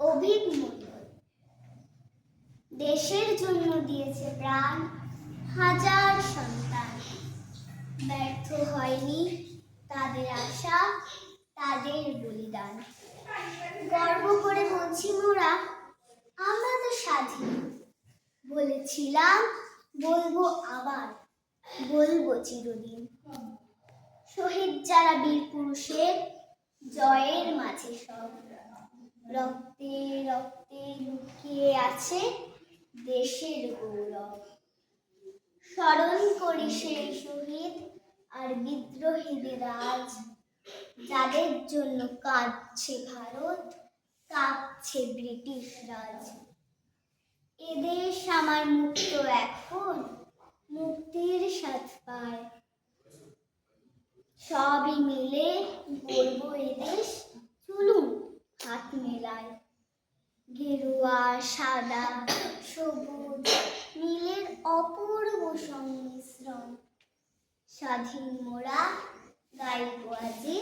অভিক দেশের জন্য দিয়েছে প্রাণ হাজার সন্তান। ব্যর্থ হয়নি তাদের আশা, তাদের বলিদান। গর্ব করে বলছি মোরা, আমরা তো স্বাধীন। বলেছিলাম, বলব আবার, বলব চিরদিন। শহীদ যারা বীর পুরুষের জয়ের মাঝে সব। রক্তে রক্তে লুকিয়ে আছে দেশের গৌরব। স্মরণ করি সেই শহীদ আর বিদ্রোহীদের আজ। যাদের জন্য কাঁদছে ভারত কাঁপছে ব্রিটিশ রাজ। এদেশ আমার মুক্ত এখন, মুক্তির স্বাদ পায়। সবই মিলে গড়ব গেরুয়া সাদা সবুজ নীলের অপূর্ব সংমিশ্রণ স্বাধীন মোড়া গাইব আজি